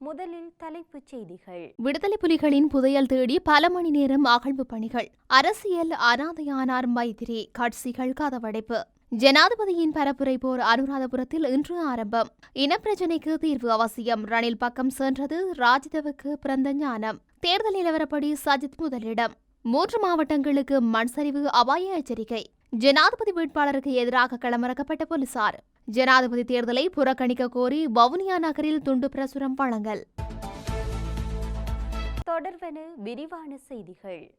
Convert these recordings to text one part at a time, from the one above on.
முதலில் தலைப்புச் செய்திகள். விடுதலை புலிகளின் புதையல் தேடி பல மணி நேரம் அகழ்வு பணிகள். அரசியல் அனாதையானார் மைத்திரி. கட்சிகள் கதவடைப்பு. ஜனாதிபதியின் பரப்புரை போர் அனுராதபுரத்தில் இன்று ஆரம்பம். இனப்பிரச்சினைக்கு தீர்வு அவசியம். ரணில் பக்கம் சென்றது ராஜிதவுக்கு பிறந்த ஞானம். தேர்தல் நிலவரப்படி சஜித் முதலிடம். மூன்று மாவட்டங்களுக்கு மண் சரிவு அபாய எச்சரிக்கை. ஜனாதிபதி வேட்பாளருக்கு எதிராக களமிறக்கப்பட்ட போலீசார். ஜனாதிபதி தேர்தலை புறக்கணிக்க கோரி வவுனியா நகரில் துண்டு பிரசுரம் வழங்கல். தொடர்வன விரிவான செய்திகள்.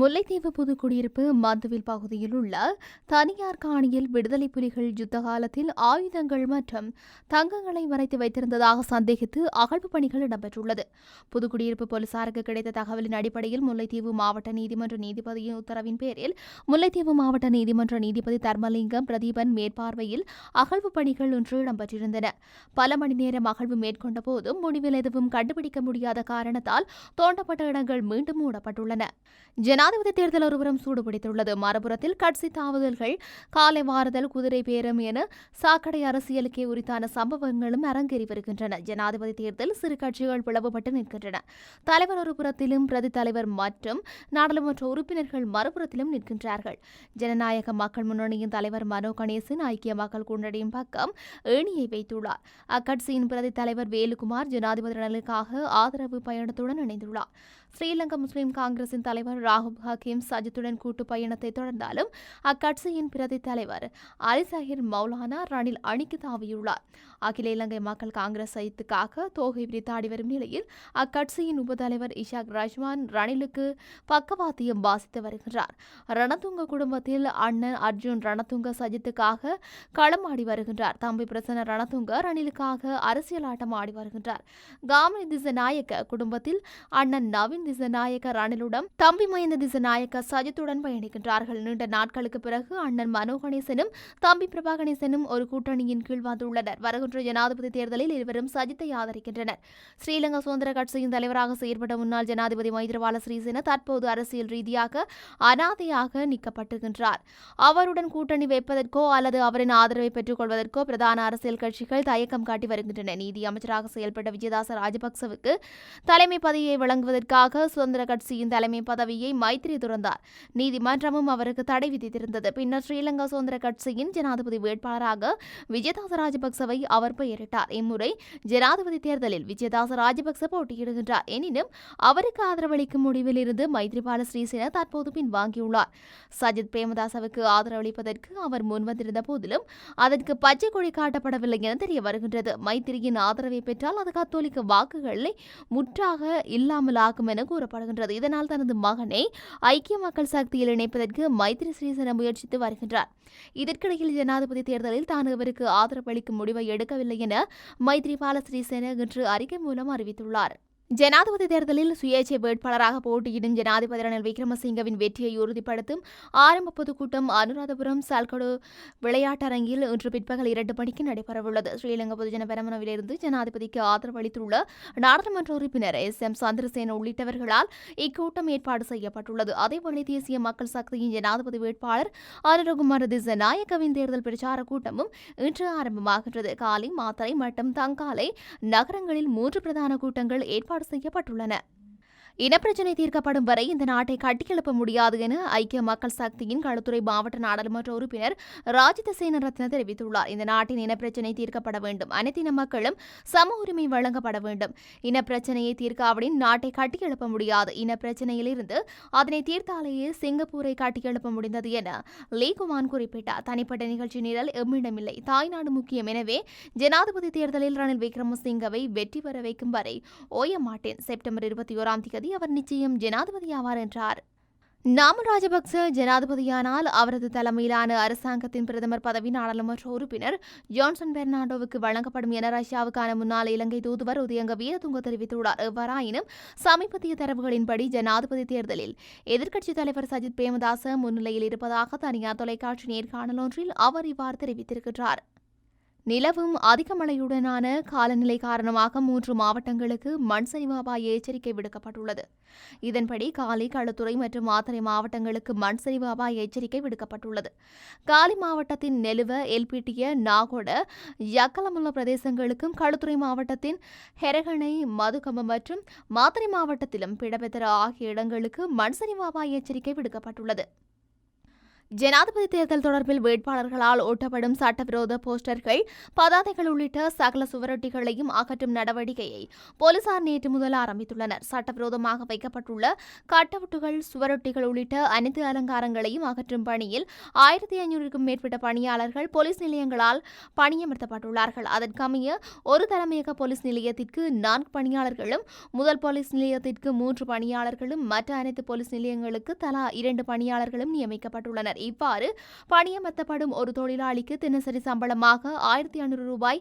முல்லைத்தீவு புதுக்குடியிருப்பு மந்துவில் பகுதியில் உள்ள தனியார் காணியில் விடுதலை புலிகள் யுத்த காலத்தில் ஆயுதங்கள் மற்றும் தங்கங்களை மறைத்து வைத்திருந்ததாக சந்தேகித்து அகழ்வு பணிகள் இடம்பெற்றுள்ளது. புதுக்குடியிருப்பு போலீசாருக்கு கிடைத்த தகவலின் அடிப்படையில் முல்லைத்தீவு மாவட்ட நீதிமன்ற நீதிபதியின் உத்தரவின் பேரில் முல்லைத்தீவு மாவட்ட நீதிமன்ற நீதிபதி தர்மலிங்கம் பிரதீபன் மேற்பார்வையில் அகழ்வு பணிகள் ஒன்று இடம்பெற்றிருந்தன. பல மணி நேரம் அகழ்வு மேற்கொண்ட போதும் முடிவில் எதுவும் கண்டுபிடிக்க முடியாத காரணத்தால் தோண்டப்பட்ட இடங்கள் மீண்டும் மூடப்பட்டுள்ளன. ஜனாதிபதி தேர்தல் ஒருபுறம் சூடுபிடித்துள்ளது. மறுபுறத்தில் கட்சி தாவுதல்கள் காலை மாறுதல் குதிரை பேரம் என சாக்கடை அரசியலுக்கே உரித்தான சம்பவங்களும் அரங்கேறி வருகின்றன. ஜனாதிபதி தேர்தல் சிறு கட்சிகள் பிளவுபட்டு நிற்கின்றன. தலைவர் ஒரு புறத்திலும் பிரதி தலைவர் மற்றும் நாடாளுமன்ற உறுப்பினர்கள் மறுபுறத்திலும் நிற்கின்றார்கள். ஜனநாயக மக்கள் முன்னணியின் தலைவர் மனோ கணேசன் ஐக்கிய மக்கள் கூட்டணியின் பக்கம் ஏணியை வைத்துள்ளார். அக்கட்சியின் பிரதி தலைவர் வேலுகுமார் ஜனாதிபதி நலனுக்காக ஆதரவு பயணத்துடன் இணைந்துள்ளார். ஸ்ரீலங்கா முஸ்லிம் காங்கிரசின் தலைவர் ராகுல் ஹக்கீம் சஜித்துடன் கூட்டு பயணத்தை தொடர்ந்தாலும் அக்கட்சியின் பிரதி தலைவர் அலிசாஹிர் மௌலானா ரணில் அணிக்கு தாவியுள்ளார். அகில இலங்கை மக்கள் காங்கிரஸ் சைத்துக்காக தோகை விரித்தாடி வரும் நிலையில் அக்கட்சியின் உபதலைவர் இஷாக் ரஜ்மான் ரணிலுக்கு பக்கவாத்தியம் வாசித்து வருகின்றார். ரணதுங்க குடும்பத்தில் அண்ணன் அர்ஜுன் ரணதுங்க சஜித்துக்காக களமாடி வருகின்றார். தம்பி பிரசன்ன ரணதுங்க ரணிலுக்காக அரசியல் ஆட்டம் ஆடி வருகின்றார். காமினி திசநாயக்க குடும்பத்தில் அண்ணன் நவீன் திசநாயக்க ரணிலுடன் தம்பி மயந்த திசநாயக்க சஜித்துடன் பயணிக்கின்றார்கள். நீண்ட நாட்களுக்கு பிறகு அண்ணன் மனோ கணேசனும் தம்பி பிரபா கணேசனும் ஒரு கூட்டணியின் கீழ் வந்துள்ளனர். வருகின்ற ஜனாதிபதி தேர்தலில் இருவரும் சஜித்தை ஆதரிக்கின்றனர். ஸ்ரீலங்கா சுதந்திர கட்சியின் தலைவராக செயற்பட்ட முன்னாள் ஜனாதிபதி மைத்ரபால சிறிசேன தற்போது அரசியல் ரீதியாக அனாதையாக நீக்கப்பட்டிருக்கின்றார் அவருடன் கூட்டணி வைப்பதற்கோ அல்லது அவரின் ஆதரவை பெற்றுக் கொள்வதற்கோ பிரதான அரசியல் கட்சிகள் தயக்கம் காட்டி வருகின்றன. நீதி அமைச்சராக செயல்பட்ட விஜயதாச ராஜபக்சவுக்கு தலைமை பதவியை வழங்குவதற்காக சுதந்திர கட்சியின் தலைமை பதவியை மைத்திரி துறந்தார். நீதிமன்றமும் அவருக்கு தடை விதித்திருந்தது. பின்னர் ஸ்ரீலங்கா சுதந்திர கட்சியின் ஜனாதிபதி வேட்பாளராக விஜயதாச ராஜபக்சவை அவர் பெயரிட்டார். இம்முறை ஜனாதிபதி தேர்தலில் விஜயதாச ராஜபக்ச போட்டியிடுகின்றார். எனினும் அவருக்கு ஆதரவளிக்கும் முடிவில் இருந்து மைத்ரிபால ஸ்ரீசேன தற்போது பின்வாங்கியுள்ளார். சஜித் பிரேமதாசவுக்கு ஆதரவளிப்பதற்கு அவர் முன்வந்திருந்த போதிலும் அதற்கு பச்சை கொடி காட்டப்படவில்லை என தெரிய வருகின்றது. மைத்திரியின் ஆதரவை பெற்றால் அது கத்தோலிக்க வாக்குகளை முற்றாக இல்லாமல் ஆக்கும் என கூறப்படுகின்றது. இதனால் தனது மகனை ஐக்கிய மக்கள் சக்தியில் இணைப்பதற்கு மைத்திரி சிறிசேன முயற்சித்து வருகின்றார். இதற்கிடையில் ஜனாதிபதி தேர்தலில் தான் இவருக்கு ஆதரவளிக்கும் முடிவை எடுக்கவில்லை என மைத்ரிபால ஸ்ரீசேன இன்று அறிக்கை மூலம் அறிவித்துள்ளார். ஜனாதிபதி தேர்தலில் சுயேட்சை வேட்பாளராக போட்டியிடும் ஜனாதிபதி ரணில் விக்ரமசிங்கவின் வெற்றியை உறுதிப்படுத்தும் ஆரம்ப பொதுக்கூட்டம் அனுராதபுரம் சால்கடு விளையாட்டரங்கில் இன்று பிற்பகல் இரண்டு மணிக்கு நடைபெறவுள்ளது. ஸ்ரீலங்கா பொதுஜன பெரமுனவிலிருந்து ஜனாதிபதிக்கு ஆதரவு அளித்துள்ள நாடாளுமன்ற உறுப்பினர் எஸ். எம். சந்திரசேன உள்ளிட்டவர்களால் இக்கூட்டம் ஏற்பாடு செய்யப்பட்டுள்ளது. அதேவேளை தேசிய மக்கள் சக்தியின் ஜனாதிபதி வேட்பாளர் அனுரகுமார திசநாயக்கவின் தேர்தல் பிரச்சார கூட்டமும் இன்று ஆரம்பமாகின்றது. காலை மாத்தறை மற்றும் தங்காலை நகரங்களில் மூன்று பிரதான கூட்டங்கள் ஏற்பாடு செய்யப்பட்டுள்ளன. இனப்பிரச்சினை தீர்க்கப்படும் வரை இந்த நாட்டை கட்டியெழுப்ப முடியாது என ஐக்கிய மக்கள் சக்தியின் களுத்துறை மாவட்ட நாடாளுமன்ற உறுப்பினர் ராஜித சேனரத்ன தெரிவித்துள்ளார். இந்த நாட்டின் இனப்பிரச்சினை தீர்க்கப்பட வேண்டும். அனைத்தின மக்களும் சம உரிமை வழங்கப்பட வேண்டும். இனப்பிரச்சனையை தீர்க்காவிடின் நாட்டை கட்டியெழுப்ப முடியாது. இனப்பிரச்சனையிலிருந்து அதனை தீர்த்தாலேயே சிங்கப்பூரை கட்டியெழுப்ப முடிந்தது என லீகுமான் குறிப்பிட்டார். தனிப்பட்ட நிகழ்ச்சி நிரல் எம்மிடமில்லை. தாய்நாடு முக்கியம். எனவே ஜனாதிபதி தேர்தலில் ரணில் விக்ரமசிங்கவை வெற்றி பெற வைக்கும் வரை ஓய மாட்டேன். செப்டம்பர் இருபத்தி ஓராம் தேதி அவர் நிச்சயம் ஜனாதிபதி ஆவார் என்றார். நாமல் ராஜபக்ச ஜனாதிபதியானால் அவரது தலைமையிலான அரசாங்கத்தின் பிரதமர் பதவி நாடாளுமன்ற உறுப்பினர் ஜான்சன் பெர்னாண்டோவுக்கு வழங்கப்படும் என ரஷ்யாவுக்கான முன்னாள் இலங்கை தூதுவர் உதயங்க வீரதுங்க தெரிவித்துள்ளார். எவ்வாறாயினும் சமீபத்திய தரவுகளின்படி ஜனாதிபதி தேர்தலில் எதிர்க்கட்சித் தலைவர் சஜித் பிரேமதாச முன்னிலையில் இருப்பதாக தனியார் தொலைக்காட்சி நேர்காணல் ஒன்றில் அவர் இவ்வாறு தெரிவித்திருக்கிறார் நிலவும் அதிக மழையுடனான காலநிலை காரணமாக மூன்று மாவட்டங்களுக்கு மண் சரிவு அபாய எச்சரிக்கை விடுக்கப்பட்டுள்ளது. இதன்படி காலி களுத்துறை மற்றும் மாத்தறை மாவட்டங்களுக்கு மண் சரிவு அபாய எச்சரிக்கை விடுக்கப்பட்டுள்ளது. காலி மாவட்டத்தின் நெலுவ எல்பிட்டிய நாகொட யக்கலமுள்ள பிரதேசங்களுக்கும் களுத்துறை மாவட்டத்தின் ஹெரகணை மதுகம மற்றும் மாத்தறை மாவட்டத்திலும் பிடபெத்தர ஆகிய இடங்களுக்கு மண் சரிவு அபாய எச்சரிக்கை விடுக்கப்பட்டுள்ளது. ஜனாதிபதி தேர்தல் தொடர்பில் வேட்பாளர்களால் ஒட்டப்படும் சட்டவிரோத போஸ்டர்கள் பதாதைகள் உள்ளிட்ட சகல சுவரொட்டிகளையும் அகற்றும் நடவடிக்கையை போலீசார் நேற்று முதல் ஆரம்பித்துள்ளனர். சட்டவிரோதமாக வைக்கப்பட்டுள்ள கட்டவுட்டுகள் சுவரொட்டிகள் உள்ளிட்ட அனைத்து அலங்காரங்களையும் அகற்றும் பணியில் ஆயிரத்தி ஐநூறுக்கும் மேற்பட்ட பணியாளர்கள் போலீஸ் நிலையங்களால் பணியமர்த்தப்பட்டுள்ளார்கள். அதற்கமைய ஒரு தலைமையக போலீஸ் நிலையத்திற்கு நான்கு பணியாளர்களும் முதல் போலீஸ் நிலையத்திற்கு மூன்று பணியாளர்களும் மற்ற அனைத்து போலீஸ் நிலையங்களுக்கு தலா இரண்டு பணியாளர்களும் நியமிக்கப்பட்டுள்ளனர். இவ்வாறு பணியமர்த்தப்படும் ஒரு தொழிலாளிக்கு தினசரி சம்பளமாக ஆயிரத்தி ஐநூறு ரூபாய்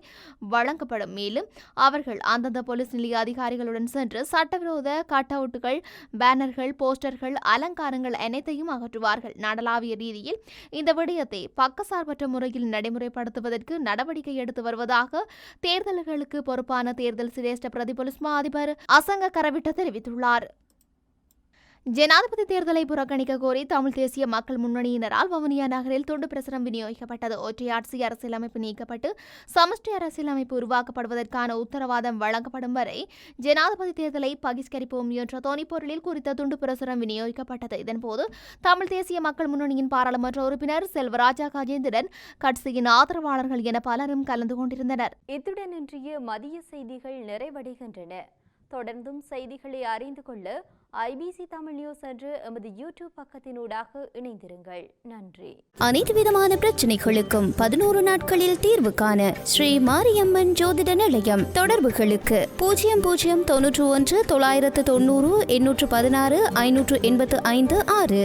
வழங்கப்படும். மேலும் அவர்கள் அந்தந்த போலீஸ் நிலைய அதிகாரிகளுடன் சென்று சட்டவிரோத கட் அவுட்டுகள் பேனர்கள் போஸ்டர்கள் அலங்காரங்கள் அனைத்தையும் அகற்றுவார்கள். நாடளாவிய ரீதியில் இந்த விடயத்தை பக்கசார்பற்ற முறையில் நடைமுறைப்படுத்துவதற்கு நடவடிக்கை எடுத்து வருவதாக தேர்தல்களுக்கு பொறுப்பான தேர்தல் சிரேஷ்ட பிரதிபலிஸ்மா மா அதிபர் அசங்க கரவிட்ட தெரிவித்துள்ளார். ஜனாதிபதி தேர்தலை புறக்கணிக்க கோரி தமிழ் தேசிய மக்கள் முன்னணியினரால் வவுனியா நகரில் துண்டு பிரசுரம் விநியோகிக்கப்பட்டது. ஒற்றையாட்சி அரசியலமைப்பு நீக்கப்பட்டு சமஷ்டி அரசியலமைப்பு உருவாக்கப்படுவதற்கான உத்தரவாதம் வழங்கப்படும் வரை ஜனாதிபதி தேர்தலை பகிஷ்கரிப்போம் என்ற தொனிப்பொருளில் குறித்த துண்டு பிரசுரம் விநியோகிக்கப்பட்டது. இதன்போது தமிழ் தேசிய மக்கள் முன்னணியின் பாராளுமன்ற உறுப்பினர் செல்வராஜா கஜேந்திரன் கட்சியின் ஆதரவாளர்கள் என பலரும் கலந்து கொண்டிருந்தனர். இத்துடன் இன்றைய மதிய செய்திகள் நிறைவடைகின்றன. தொடர்ந்தும் செய்திகளை அறிந்து கொள்ள ஐபிசி தமிழ் நியூஸ் என்று எமது யூடியூப் பக்கத்தினூடாக இணைந்திருங்கள். நன்றி. அனைத்து விதமான பிரச்சனைகளுக்கும் பதினோரு நாட்களில் தீர்வு காண ஸ்ரீ மாரியம்மன் ஜோதிட நிலையம் தொடர்புகளுக்கு பூஜ்ஜியம் பூஜ்ஜியம் தொன்னூற்று ஒன்று தொள்ளாயிரத்து தொண்ணூறு எண்ணூற்று பதினாறு ஐநூற்று எண்பத்து ஐந்து ஆறு.